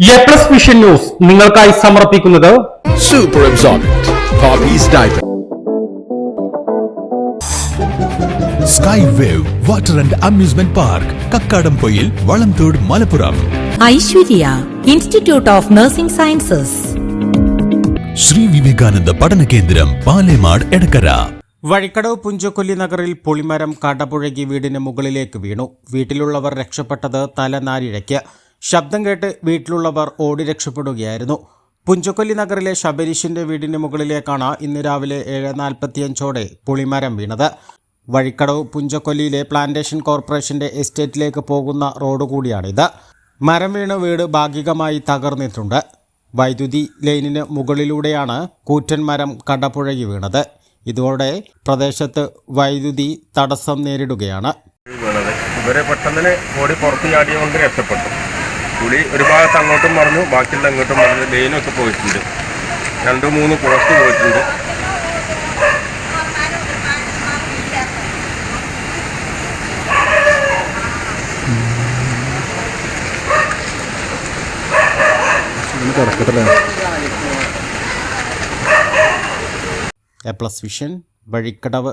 A plus vision news നിങ്ങൾക്കായി സമർപ്പിക്കുന്നത് super absorbent. Sky wave water and amusement park Kakkadampoyil Valamthode Malappuram Aishwarya institute of nursing sciences Shri Vivekananda പഠന കേന്ദ്രം പാലേമാട് എടക്കര വഴിക്കടവ് പുഞ്ചക്കൊല്ലി നഗറിൽ പുളിമരം കടപുഴകി വീടിന് മുകളിലേക്ക് വീണു. വീട്ടിലുള്ളവർ രക്ഷപ്പെട്ടത് തലനാരിഴയ്ക്ക്. ശബ്ദം കേട്ട് വീട്ടിലുള്ളവർ ഓടി രക്ഷപ്പെടുകയായിരുന്നു. പുഞ്ചക്കൊല്ലി നഗറിലെ ശബരീഷിന്റെ വീടിന് മുകളിലേക്കാണ് ഇന്ന് രാവിലെ ഏഴ് നാൽപ്പത്തിയഞ്ചോടെ പുളിമരം വീണത്. വഴിക്കടവ് പുഞ്ചക്കൊല്ലിയിലെ പ്ലാന്റേഷൻ കോർപ്പറേഷന്റെ എസ്റ്റേറ്റിലേക്ക് പോകുന്ന റോഡ് കൂടിയാണിത്. മരം വീണ വീട് ഭാഗികമായി തകർന്നിട്ടുണ്ട്. വൈദ്യുതി ലൈനിന് മുകളിലൂടെയാണ് കൂറ്റൻ മരം കടപുഴകി വീണത്. ഇതോടെ പ്രദേശത്ത് വൈദ്യുതി തടസ്സം നേരിടുകയാണ്. ഇവരെ പെട്ടെന്ന് ഓടി പുറത്ത് ചാടിയുകൊണ്ട് രക്ഷപ്പെട്ടു. പുളി ഒരു ഭാഗത്ത് അങ്ങോട്ടും മറിഞ്ഞു ബാക്കിയുള്ള അങ്ങോട്ടും മറിഞ്ഞു ലൈനൊക്കെ പോയിട്ടുണ്ട്. രണ്ട് മൂന്ന് പോസ്റ്റ് പോയിട്ടുണ്ട്. A plus vision Vazhikkadavu.